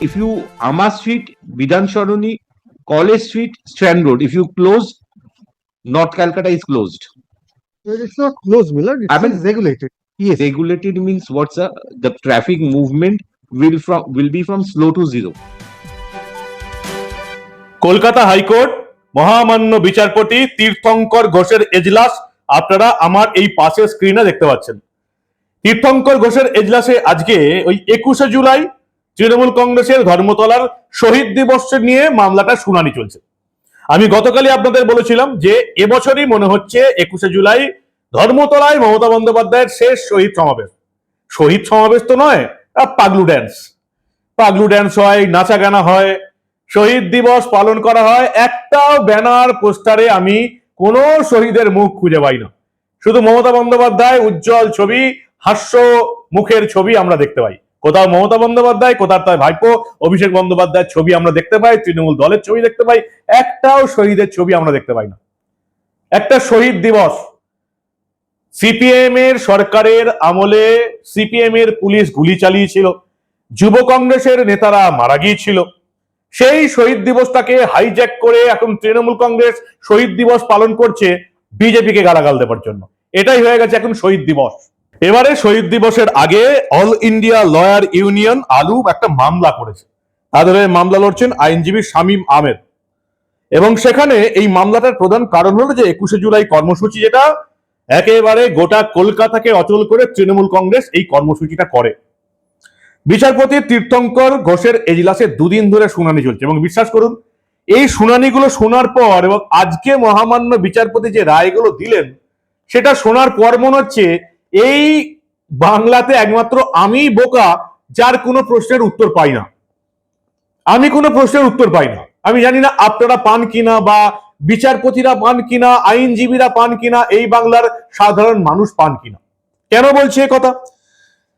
If you Amma Street, Bidan Sharoni, College Street, Strand Road, if you close, North Calcutta is closed. It's not closed, Millard. It's I mean- regulated. Yes. Regulated means what's the, the traffic movement will from, will be from slow to zero. Kolkata high court মহামান্য বিচারপতি তীর্থঙ্কর ঘোষের এজলাস আপনারা আমার এই পাশের স্ক্রিনে দেখতে পাচ্ছেন তীর্থঙ্কর ঘোষের এজলাসে আজকে ওই একুশে জুলাই তৃণমূল কংগ্রেসের ধর্মতলার শহীদ দিবস নিয়ে মামলাটা শুনানি চলছে। আমি গতকালই আপনাদের বলেছিলাম যে এবছরই মনে হচ্ছে একুশে জুলাই ধর্মতলায় মমতা বন্দ্যোপাধ্যায়ের শেষ শহীদ সমাবেশ। শহীদ সমাবেশ তো নয় পাগলু ড্যান্স পাগলু ড্যান্স হয় নাচা গানা হয়, শহীদ দিবস পালন করা হয়, একটাও ব্যানার, পোস্টারে আমি কোনো শহীদের মুখ খুঁজে পাই না। শুধু মমতা বন্দ্যোপাধ্যায় উজ্জ্বল ছবি, হাস্য মুখের ছবি আমরা দেখতে পাই। কোথাও মমতা বন্দ্যোপাধ্যায়, কোথাও তার ভাইপো অভিষেক বন্দ্যোপাধ্যায়ের ছবি আমরা দেখতে পাই, তৃণমূল দলের ছবি দেখতে পাই, একটাও শহীদের ছবি আমরা দেখতে পাই না। একটা শহীদ দিবস সিপিএম এর সরকারের আমলে সিপিএম এর পুলিশ গুলি চালিয়েছিল, যুব কংগ্রেসের নেতারা মারা গিয়েছিল। সেই শহীদ দিবসটাকে হাইজ্যাক করে এখন তৃণমূল কংগ্রেস শহীদ দিবস পালন করছে, বিজেপিকে গালাগাল দেবার জন্য। এটাই হয়ে গেছে এখন শহীদ দিবস। এবারে শহীদ দিবসের আগে অল ইন্ডিয়া লয়ার ইউনিয়ন আলু একটা মামলা করেছে। তাদের মামলা লড়ছেন আইনজীবী শামীম আহমেদ। এবং সেখানে এই মামলাটার প্রধান কারণ হলো যে একুশে জুলাই কর্মসূচি যেটা, একেবারে গোটা কলকাতাকে অচল করে তৃণমূল কংগ্রেস এই কর্মসূচিটা করে। বিচারপতি তীর্থঙ্কর ঘোষের এজলাসে দুদিন ধরে শুনানি চলছে এবং বিশ্বাস করুন, এই শুনানিগুলো শোনার পর এবং আজকে মহামান্য বিচারপতি যে রায়গুলো দিলেন, সেটা শোনার পর মনে হচ্ছে এই বাংলাতে একমাত্র আমি বোকা যার কোনো প্রশ্নের উত্তর পাই না। আমি কোনো প্রশ্নের উত্তর পাই না। আমি জানি না আপনারা পান কিনা বা বিচারপতিরা পান কিনা, আইনজীবীরা পান কিনা, এই বাংলার সাধারণ মানুষ পান কিনা। কেন বলছি কথা?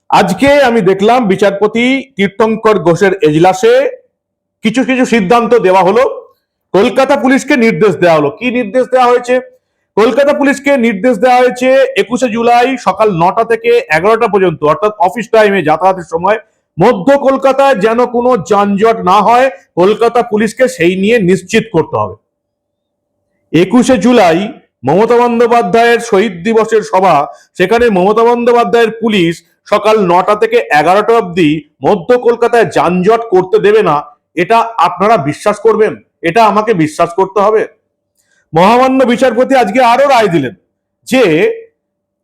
আজকে আমি দেখলাম বিচারপতি তীর্থঙ্কর ঘোষের এজলাসে কিছু কিছু সিদ্ধান্ত দেওয়া হলো। কলকাতা পুলিশকে নির্দেশ দেওয়া হলো। কি নির্দেশ দেওয়া হয়েছে? কলকাতা পুলিশকে নির্দেশ দেওয়া হয়েছে একুশে জুলাই সকাল নটা থেকে এগারোটা পর্যন্ত, অর্থাৎ অফিস টাইমে যাতায়াতের সময়। মধ্য কলকাতায় যেন কোনো যানজট না হয়, কলকাতা পুলিশকে সেই নিয়ে নিশ্চিত করতে হবে। একুশে জুলাই মমতা বন্দ্যোপাধ্যায়ের শহীদ দিবসের সভা, সেখানে মমতা বন্দ্যোপাধ্যায়ের পুলিশ সকাল নটা থেকে এগারোটা অবধি মধ্য কলকাতায় যানজট করতে দেবে না। এটা আপনারা বিশ্বাস করবেন? এটা আমাকে বিশ্বাস করতে হবে? মহামান্য বিচারপতি আজকে আরও রায় দিলেন যে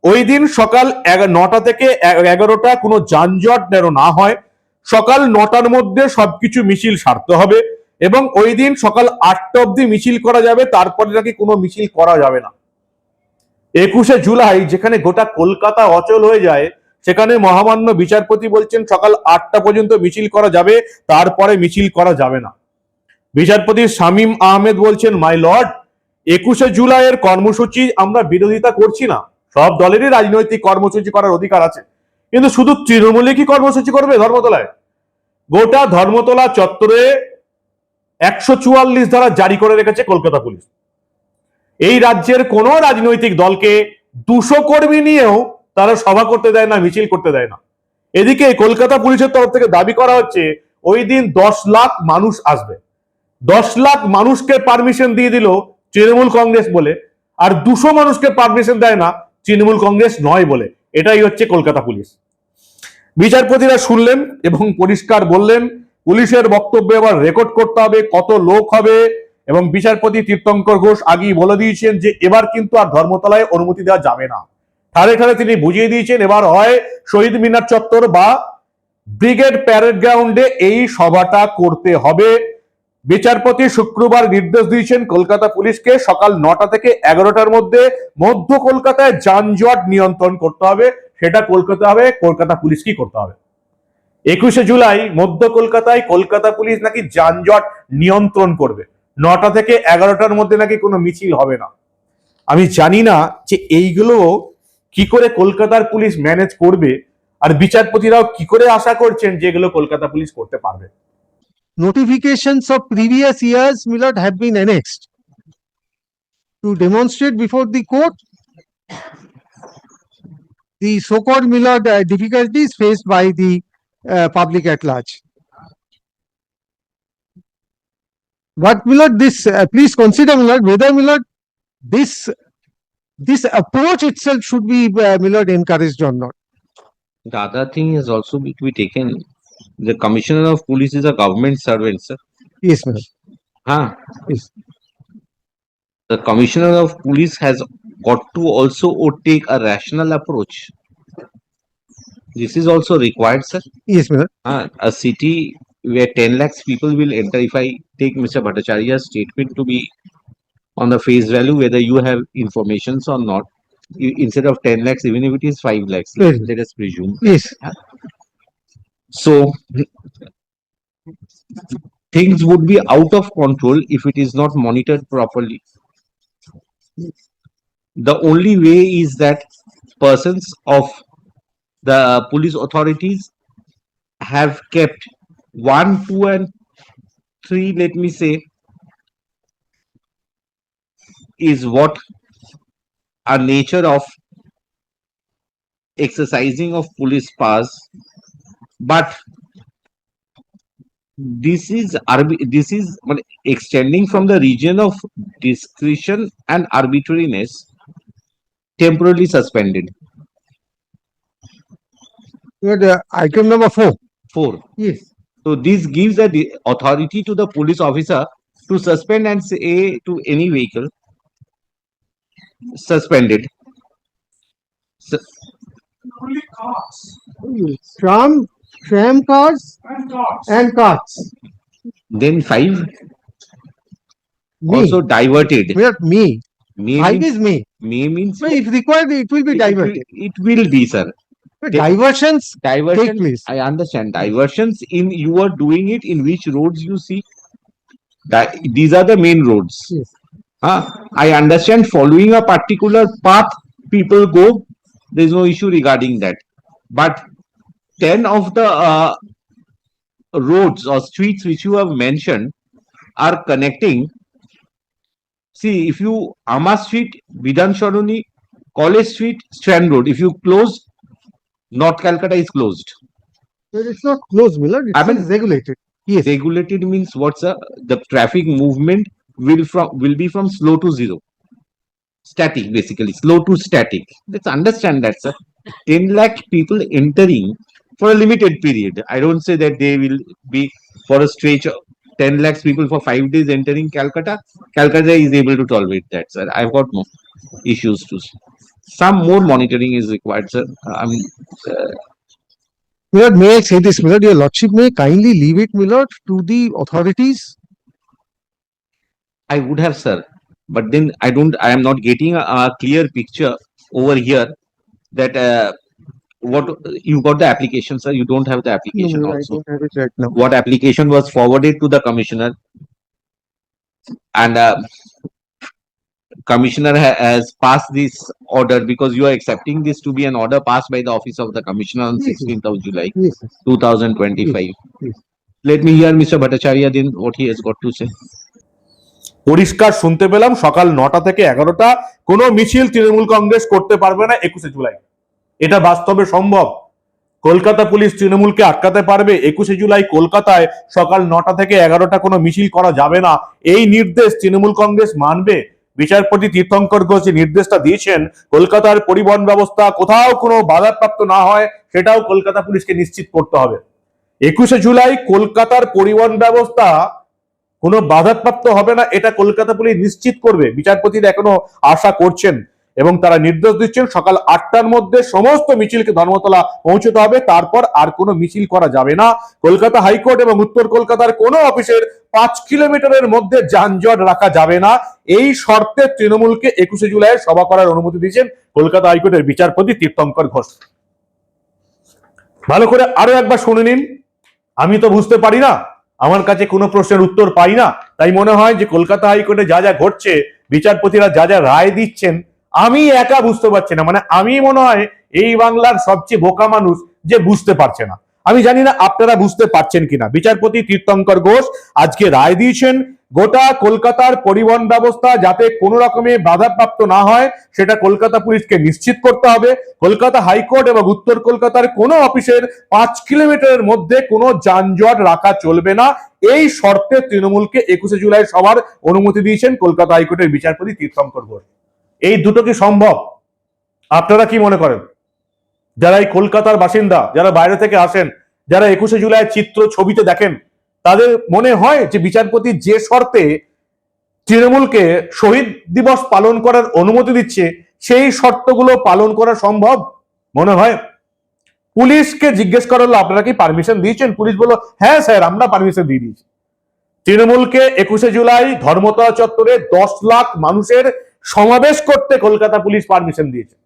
ওই দিন সকাল নটা থেকে এগারোটা কোনো যানজট যেন না হয়, সকাল নটার মধ্যে সবকিছু মিছিল সারতে হবে এবং ওই দিন সকাল আটটা অব্দি মিছিল করা যাবে, তারপরে নাকি কোনো মিছিল করা যাবে না। একুশে জুলাই যেখানে গোটা কলকাতা অচল হয়ে যায়, সেখানে মহামান্য বিচারপতি বলছেন সকাল আটটা পর্যন্ত মিছিল করা যাবে, তারপরে মিছিল করা যাবে না। বিচারপতি শামীম আহমেদ বলছেন, মাই লর্ড একুশে জুলাইয়ের কর্মসূচি আমরা বিরোধিতা করছি না। সব দলেরই রাজনৈতিক কর্মসূচি করার অধিকার আছে। কিন্তু শুধু তৃণমূলে কি কর্মসূচি করবে ধর্মতলায়? গোটা ধর্মতলা চত্বরে একশো চুয়াল্লিশ ধারা জারি করে রেখেছে কলকাতা পুলিশ। এই রাজ্যের কোন রাজনৈতিক দলকে দুশো কর্মী নিয়েও তারা সভা করতে দেয় না, মিছিল করতে দেয় না। এদিকে কলকাতা পুলিশের তরফ থেকে দাবি করা হচ্ছে, ওই দিন দশ লাখ মানুষ আসবে। দশ লাখ মানুষকে পারমিশন দিয়ে দিল তৃণমূল কংগ্রেস বলে। আর দুশো মানুষকে পারমিশন দেয় না তৃণমূল কংগ্রেস নয় বলে। এটাই হচ্ছে কলকাতা পুলিশ। বিচারপতিরা শুনলেন এবং পরিষ্কার বললেন, পুলিশের বক্তব্য এবার রেকর্ড করতে হবে, কত লোক হবে। এবং বিচারপতি তীর্থঙ্কর ঘোষ আগেই বলে দিয়েছেন যে, এবার কিন্তু আর ধর্মতলায় অনুমতি দেওয়া যাবে না। ঠারে ঠারে তিনি বুঝিয়ে দিয়েছেন, এবার হয় শহীদ মিনার চত্বর বা ব্রিগেড প্যারেড গ্রাউন্ডে এই সভাটা করতে হবে। বিচারপতি শুক্রবার নির্দেশ দিয়েছেন কলকাতা পুলিশকে সকাল নটা থেকে এগারোটার মধ্যে মধ্য কলকাতায় যানজট নিয়ন্ত্রণ করতে হবে। সেটা কলকাতা হবে, কলকাতা পুলিশ কি করতে হবে। একুশে জুলাই মধ্য কলকাতায় কলকাতা পুলিশ নাকি যানজট নিয়ন্ত্রণ করবে। নটা থেকে এগারোটার মধ্যে নাকি কোনো মিছিল হবে না। আমি জানি না যে এইগুলো কি করে কলকাতার পুলিশ ম্যানেজ করবে আর বিচারপতিরাও কি করে আশা করছেন যে এগুলো কলকাতা পুলিশ করতে পারবে। Notifications of previous years, Millard, have been annexed to demonstrate before the court the so-called Millard uh, difficulties faced by the uh, public at large. But Millard, this, uh, please consider Millard, whether Millard, this, this approach itself should be uh, Millard encouraged or not. The other thing is also to be taken. The commissioner of police is a government servant, sir. Yes, madam. Huh? Yes. The commissioner of police has got to also take a rational approach. This is also required, sir. Yes, Millard. Uh, a city where 10 lakhs people will enter. If I take Mr. Bhattacharya's statement to be on the face value, whether you have informations or not, i- instead of 10 lakhs, even if it is 5 lakhs, Yes. let us presume. Yes, So things would be out of control if it is not monitored properly. The only way is that persons of the police authorities have kept one, two, and three, let me say, is what a nature of exercising of police powers but this is this is extending from the region of discretion and arbitrariness temporarily suspended uh, item number four. four Yes. so this gives the authority to the police officer to suspend and say to any vehicle suspended Su- Only cars Tram, tram cars and cars. and cars. then five Me, also diverted Millard, me. may Five means, is me. may means So if required, it will be it will- diverted. it will be sir But Di- Diversions take diversion place. I understand diversions in you are doing it in which roads you see. That these are the main roads. Yes. Huh? I understand following a particular path people go. There is no issue regarding that. But ten of the uh, roads or streets which you have mentioned are connecting. See, if you Ama Street, Vidhan Sharoni, College Street, Strand Road, if you close, North Calcutta is closed. But it's not closed, Millard. I It's mean- regulated. Yes. regulated means what's a, the traffic movement will from will be from slow to zero static basically slow to static let's understand that sir 10 lakh people entering for a limited period. I don't say that they will be for a stretch of 10 lakhs people for five days entering calcutta calcutta is able to tolerate that sir. I've got no issues to some more monitoring is required sir. I mean Millard, may I say this, Millard, your lordship may kindly leave it, Millard, to the authorities. I would have, sir, but then I don't, I am not getting a, a clear picture over here that, uh, what, you got the application, sir, you don't have the application No, I also. don't have it right now. What application was forwarded to the commissioner? And, uh, commissioner ha- has passed this order because you are accepting this to be an order passed by the office of the commissioner on Yes, yes. sixteenth of July, Yes, yes. two thousand twenty-five. yes. Let me hear Mr. Bhattacharya then what he has got to say. পরিষ্কার শুনতে পেলাম সকাল নটা থেকে এগারোটা কোনো মিছিল তৃণমূল কংগ্রেস করতে পারবে না একুশে জুলাই এটা বাস্তবে সম্ভব। কলকাতা পুলিশ তৃণমূলকে আটকাতে পারবে একুশে জুলাই কলকাতায় সকাল নটা থেকে এগারোটা কোনো মিছিল করা যাবে না। এই নির্দেশ তৃণমূল কংগ্রেস মানবে। বিচারপতি তীর্থঙ্কর ঘোষ যে নির্দেশটা দিয়েছেন, কলকাতার পরিবহন ব্যবস্থা কোথাও কোনো বাধাপ্রাপ্ত না হয়, সেটাও কলকাতা পুলিশকে নিশ্চিত করতে হবে। একুশে জুলাই কলকাতার পরিবহন ব্যবস্থা কোনো বাধাপ্রাপ্ত হবে না, এটা কলকাতা পুলিশ নিশ্চিত করবে। বিচারপতিরা এখনও আশা করছেন। এবং তারা নির্দেশ দিচ্ছেন সকাল আটটার মধ্যে সমস্ত মিছিলকে ধর্মতলা পৌঁছতে হবে। তারপর আর কোনো মিছিল করা যাবে না। কলকাতা হাইকোর্ট এবং উত্তর কলকাতার কোনো অফিসের পাঁচ কিলোমিটারের মধ্যে যানজট রাখা যাবে না। এই শর্তে তৃণমূলকে একুশে জুলাই সভা করার অনুমতি দিয়েছেন কলকাতা হাইকোর্টের বিচারপতি তীর্থঙ্কর ঘোষ। ভালো করে আরও একবার শুনে নিন। আমি তো বুঝতে পারি না। আমার কাছে কোনো প্রশ্নের উত্তর পাই না। তাই মনে হয় যে কলকাতা হাইকোর্টে যা যা ঘটছে, বিচারপতিরা যা যা রায় দিচ্ছেন আমি একা বুঝতে পারছি না। মানে আমি মনে হয় এই বাংলার সবচেয়ে বোকা মানুষ যে বুঝতে পারছে না। আমি জানি না আপনারা বুঝতে পারছেন কিনা। বিচারপতি তীর্থঙ্কর ঘোষ আজকে রায় দিয়েছেন, গোটা কলকাতার পরিবহন ব্যবস্থা যাতে কোনো রকমে বাধাপ্রাপ্ত না হয়, সেটা কলকাতা পুলিশকে নিশ্চিত করতে হবে। কলকাতা হাইকোর্ট এবং উত্তর কলকাতার কোনো অফিসের পাঁচ কিলোমিটারের মধ্যে কোনো যানজট রাখা চলবে না। এই শর্তে তৃণমূলকে একুশে জুলাই সবার অনুমতি দিয়েছেন কলকাতা হাইকোর্টের বিচারপতি তীর্থঙ্কর ঘোষ। এই দুটো কি সম্ভব? আপনারা কি মনে করেন? যারা এই কলকাতার বাসিন্দা, যারা বাইরে থেকে আসেন, যারা একুশে জুলাই চিত্র ছবিতে দেখেন, তাদের মনে হয় যে বিচারপতি যে শর্তে তৃণমূলকে শহীদ দিবস পালন করার অনুমতি দিচ্ছে, সেই শর্তগুলো পালন করা সম্ভব মনে হয়? পুলিশকে জিজ্ঞেস করা হলো আপনারা কি পারমিশন দিয়েছেন? পুলিশ বলল হ্যাঁ স্যার, আমরা পারমিশন দিয়ে দিয়েছি। তৃণমূলকে একুশে জুলাই ধর্মতলা চত্বরে দশ লাখ মানুষের সমাবেশ করতে কলকাতা পুলিশ পারমিশন দিয়েছে।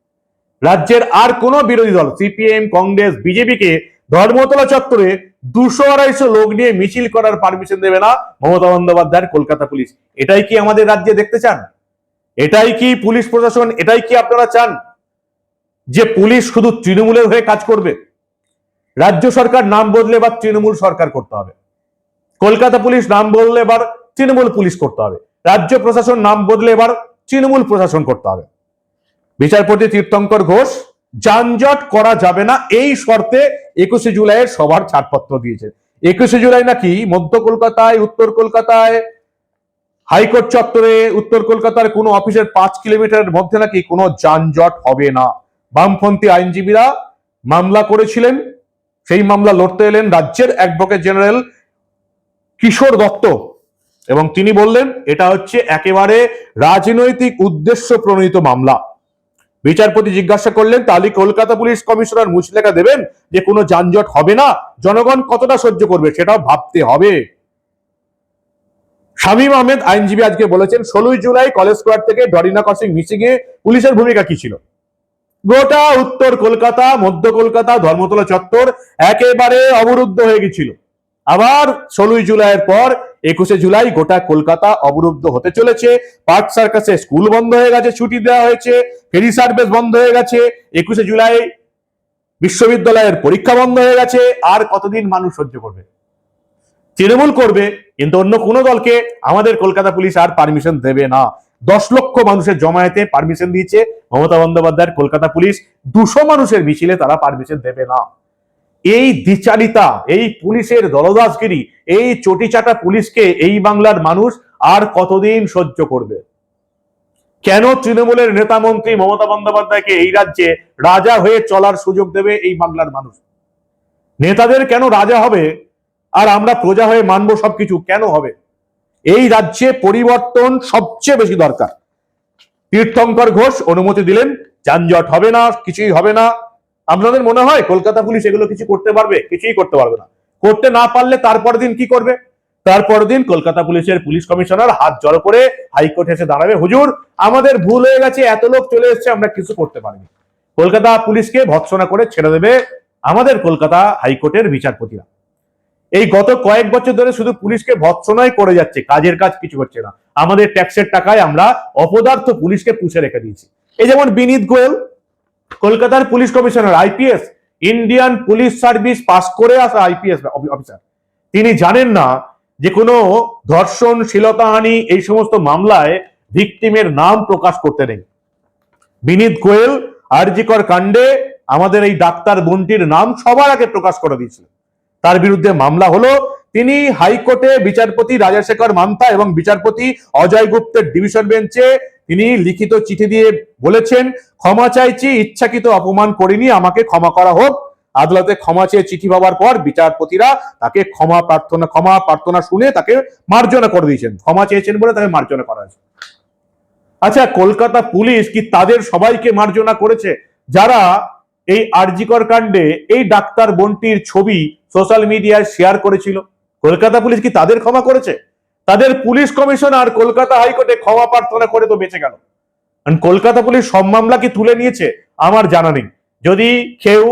রাজ্যের আর কোন বিরোধী দল, সিপিএম, কংগ্রেস বিজেপিকে ধর্মতলা চত্বরে দুশো আড়াইশো লোক নিয়ে মিছিল করার পারমিশন দেবে না মমতা বন্দ্যোপাধ্যায়ের কলকাতা পুলিশ। এটাই কি আমাদের রাজ্যে দেখতে চান? এটাই কি পুলিশ প্রশাসন? এটাই কি আপনারা চান? যে পুলিশ শুধু তৃণমূলের হয়ে কাজ করবে? রাজ্য সরকার নাম বদলে বা তৃণমূল সরকার করতে হবে। কলকাতা পুলিশ নাম বদলে এবার তৃণমূল পুলিশ করতে হবে। রাজ্য প্রশাসন নাম বদলে এবার তৃণমূল প্রশাসন করতে হবে। বিচারপতি তীর্থঙ্কর ঘোষ, যানজট করা যাবে না, এই শর্তে একুশে জুলাইয়ের সবার ছাড়পত্র দিয়েছে একুশে জুলাই নাকি মধ্য কলকাতায়, উত্তর কলকাতায়, হাইকোর্ট চত্বরে, উত্তর কলকাতার কোনো অফিসের পাঁচ কিলোমিটারের মধ্যে নাকি কোনো যানজট হবে না। বামপন্থী আইনজীবীরা মামলা করেছিলেন, সেই মামলা লড়তে এলেন রাজ্যের অ্যাডভোকেট জেনারেল কিশোর দত্ত। এবং তিনি বললেন, এটা হচ্ছে একেবারে রাজনৈতিক উদ্দেশ্য প্রণীত মামলা। বিচারপতি জিজ্ঞাসা করলেন, তাহলে কলকাতা পুলিশ কমিশনার মুচলেখা দেবেন যে কোনো যানজট হবে না? জনগণ কতটা সহ্য করবে সেটাও ভাবতে হবে। শামীম আহমেদ, আইনজীবী, আজকে বলেছেন, ষোলোই জুলাই কলেজ স্কোয়ার থেকে ডরিনা ক্রসিং মিসিং এ পুলিশের ভূমিকা কি ছিল? গোটা উত্তর কলকাতা, মধ্য কলকাতা, ধর্মতলা চত্বর একেবারে অবরুদ্ধ হয়ে গেছিল। আবার ষোলোই জুলাইয়ের পর একুশে জুলাই গোটা কলকাতা অবরুদ্ধ হতে চলেছে। পার্ক সার্কাসে স্কুল বন্ধ হয়ে গেছে, ছুটি দেওয়া হয়েছে, ফেরি সার্ভিস বন্ধ হয়ে গেছে, একুশে জুলাই বিশ্ববিদ্যালয়ের পরীক্ষা বন্ধ হয়ে গেছে, আর কতদিন মানুষ সহ্য করবে? তৃণমূল করবে, কিন্তু অন্য কোনো দলকে আমাদের কলকাতা পুলিশ আর পারমিশন দেবে না। দশ লক্ষ মানুষের জমায়েতে পারমিশন দিয়েছে মমতা বন্দ্যোপাধ্যায়ের কলকাতা পুলিশ, দুশো মানুষের মিছিলে তারা পারমিশন দেবে না। এই দ্বিচারিতা, এই পুলিশের দলদাসগিরি, এই চটিচাটা পুলিশকে এই বাংলার মানুষ আর কতদিন সহ্য করবে? কেন তৃণমূলের নেতা মন্ত্রী মমতা বন্দ্যোপাধ্যায়কে এই রাজ্যে রাজা হয়ে চলার সুযোগ দেবে এই বাংলার মানুষ? নেতাদের কেন রাজা হবে? আর আমরা প্রজা হয়ে মানবো সবকিছু কেন হবে? এই রাজ্যে পরিবর্তন সবচেয়ে বেশি দরকার। তীর্থঙ্কর ঘোষ অনুমতি দিলেন, যানজট হবে না, কিছুই হবে না। আপনাদের মনে হয় কলকাতা পুলিশ এগুলো কিছু করতে পারবে? কিছুই করতে পারবে না। করতে না পারলে তারপর দিন কি করবে? তারপর দিন কলকাতা পুলিশের পুলিশ কমিশনার হাত জড়ো করে হাইকোর্টে এসে দাঁড়াবে। হুজুর, আমাদের ভুল হয়ে গেছে, এত লোক চলে এসেছে, আমরা কিছু করতে পারিনি। কলকাতা পুলিশকে ভৎসনা করে ছেড়ে দেবে আমাদের কলকাতা হাইকোর্টের বিচারপতিরা। এই গত কয়েক বছর ধরে শুধু পুলিশকে ভৎসনাই করে যাচ্ছে, কাজের কাজ কিছু হচ্ছে না। আমাদের ট্যাক্সের টাকায় আমরা অপদার্থ পুলিশকে পুষে রেখে দিয়েছি। এই যেমন বিনীত গোয়েল কলকাতার police commissioner IPS Indian police service pass করে আসা আইপিএস অফিসার তিনি জানেন না যে কোনো ধর্ষণ শ্লীলতাহানি এই সমস্ত মামলায় ভিকটিমের নাম প্রকাশ করতে নেই। বিনীত গোয়েল, আরজিকর কাণ্ডে আমাদের এই ডাক্তার বোনটির নাম সবার আগে প্রকাশ করে দিয়েছিল। তার বিরুদ্ধে মামলা হলো তিনি হাইকোর্টে বিচারপতি রাজাশেখর মান্তা এবং বিচারপতি অজয় গুপ্তের ডিভিশন বেঞ্চে তিনি লিখিত চিঠি দিয়ে বলেছেন, ক্ষমা চাইছি, ইচ্ছাকৃত অপমান করিনি, আমাকে ক্ষমা করা হোক। আদালতে ক্ষমা চেয়ে চিঠি পাওয়ার পর বিচারপতিরা তাকে ক্ষমা প্রার্থনা ক্ষমা প্রার্থনা শুনে তাকে মার্জনা করে দিয়েছেন। ক্ষমা চেয়েছেন বলে তাকে মার্জনা করা হয়েছে। আচ্ছা কলকাতা পুলিশ কি তাদের সবাইকে মার্জনা করেছে? যারা এই আরজিকর কাণ্ডে এই ডাক্তার বোনটির ছবি সোশ্যাল মিডিয়ায় শেয়ার করেছিল, কলকাতা পুলিশ কি তাদের ক্ষমা করেছে? তাদের পুলিশ কমিশনার কলকাতা হাইকোর্টে ক্ষমা প্রার্থনা করে তো বেঁচে গেল। কলকাতা পুলিশ সব মামলা কি তুলে নিয়েছে? আমার জানা নেই। যদি কেউ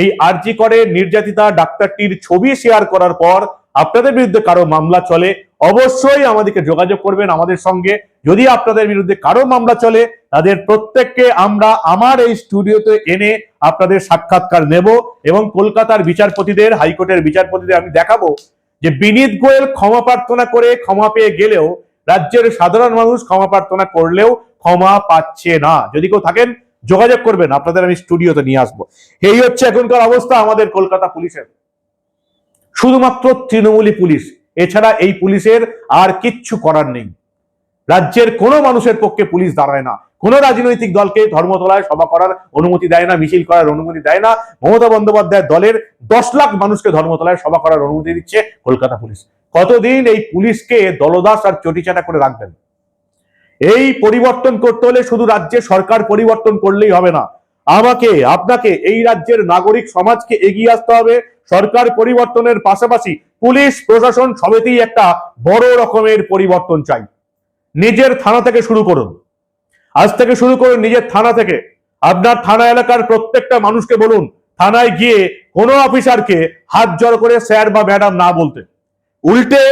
এই আরজি করে, নির্যাতিতা, ডাক্তারটির ছবি শেয়ার করার পর আপনাদের বিরুদ্ধে কারও মামলা চলে, অবশ্যই আমাদেরকে যোগাযোগ করবেন আমাদের সঙ্গে। যদি আপনাদের বিরুদ্ধে কারও মামলা চলে, তাদের প্রত্যেককে আমরা আমার এই স্টুডিওতে এনে আপনাদের সাক্ষাৎকার নেব এবং কলকাতার বিচারপতিদের, হাইকোর্টের বিচারপতিদের আমি দেখাবো যে বিনীত গোয়েল ক্ষমা প্রার্থনা করে ক্ষমা পেয়ে গেলেও রাজ্যের সাধারণ মানুষ ক্ষমা প্রার্থনা করলেও ক্ষমা পাচ্ছে না। যদি কেউ থাকেন, যোগাযোগ করবেন। আপনাদের আমি স্টুডিওতে নিয়ে আসব। এই হচ্ছে এখনকার অবস্থা আমাদের কলকাতা পুলিশের। শুধুমাত্র তৃণমূলী পুলিশ। এছাড়া এই পুলিশের আর কিচ্ছু করার নেই। রাজ্যের কোনো মানুষের পক্ষে পুলিশ দাঁড়ায় না। কোনো রাজনৈতিক দলকে ধর্মতলায় সভা করার অনুমতি দেয় না, মিছিল করার অনুমতি দেয় না। মমতা বন্দ্যোপাধ্যায়ের দলের দশ লাখ মানুষকে ধর্মতলায় সভা করার অনুমতি দিচ্ছে কলকাতা পুলিশ। কতদিন এই পুলিশকে দলদাস আর চটিচাটা করে রাখবেন? এই পরিবর্তন করতে হলে শুধু রাজ্যে সরকার পরিবর্তন করলেই হবে না। আমাকে, আপনাকে, এই রাজ্যের নাগরিক সমাজকে এগিয়ে আসতে হবে। সরকার পরিবর্তনের পাশাপাশি পুলিশ, প্রশাসন সবেতেই একটা বড় রকমের পরিবর্তন চাই। নিজের থানা থেকে শুরু করুন। আজ থেকে শুরু করুন নিজের থানা থেকে আপনার থানা এলাকার প্রত্যেকটা মানুষকে বলুন, থানায় গিয়ে কোনো অফিসারকে হাত জড় করে স্যার বা ম্যাডাম না বলতে। উল্টে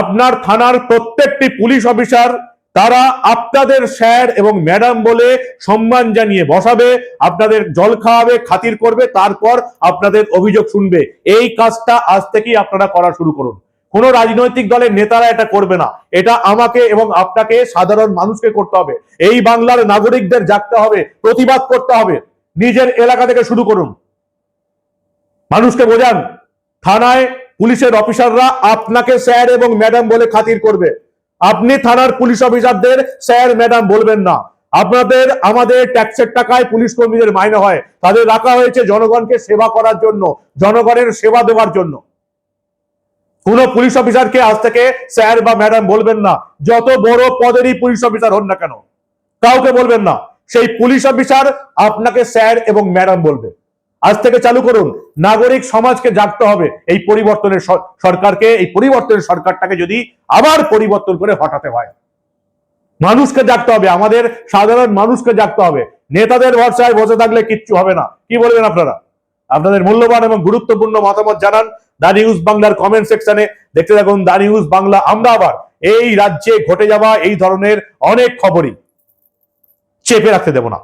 আপনার থানার প্রত্যেকটি পুলিশ অফিসার তারা আপনাদের স্যার এবং ম্যাডাম বলে সম্মান জানিয়ে বসাবে, আপনাদের জল খাওয়াবে, খাতির করবে, তারপর আপনাদের অভিযোগ শুনবে। এই কাজটা আজ থেকেই আপনারা করা শুরু করুন। কোনো রাজনৈতিক দলের নেতারা এটা করবে না। এটা আমাকে এবং আপনাকে সাধারণ মানুষকে করতে হবে। এই বাংলার নাগরিকদের জাগতে হবে, প্রতিবাদ করতে হবে। নিজের এলাকা থেকে শুরু করুন। মানুষকে বোঝান, থানায় পুলিশের অফিসাররা আপনাকে স্যার এবং ম্যাডাম বলে খাতির করবে। আপনি থানার পুলিশ অফিসারদের স্যার, ম্যাডাম বলবেন না। আপনাদের, আমাদের ট্যাক্সের টাকায় পুলিশ কর্মীদের মাইনে হয়। তাদের রাখা হয়েছে জনগণকে সেবা করার জন্য, জনগণের সেবা দেওয়ার জন্য। কোন পুলিশ অফিসারকে আজ থেকে স্যার বা ম্যাডাম বলবেন না। যত বড় পদেরই পুলিশ অফিসার হন না কেন, কাউকে বলবেন না। সেই পুলিশ অফিসার আপনাকে স্যার এবং ম্যাডাম বলবে। আজ থেকে চালু করুন, নাগরিক সমাজকে জাগতে হবে। এই পরিবর্তনের সরকারকে, এই পরিবর্তনের সরকারটাকে যদি আবার পরিবর্তন করে হটাতে হয়। মানুষকে জাগতে হবে, আমাদের সাধারণ মানুষকে জাগতে হবে। নেতাদের ভরসায় বসে থাকলে কিচ্ছু হবে না। কি বলবেন আপনারা? আপনাদের মূল্যবান এবং গুরুত্বপূর্ণ মতামত জানান। দা নিউজ বাংলার কমেন্ট সেকশনে দেখতে থাকুন দা নিউজ বাংলা, আমরা আবার এই রাজ্যে ঘটে যাওয়া এই ধরনের অনেক খবরই চেপে রাখতে দেব না।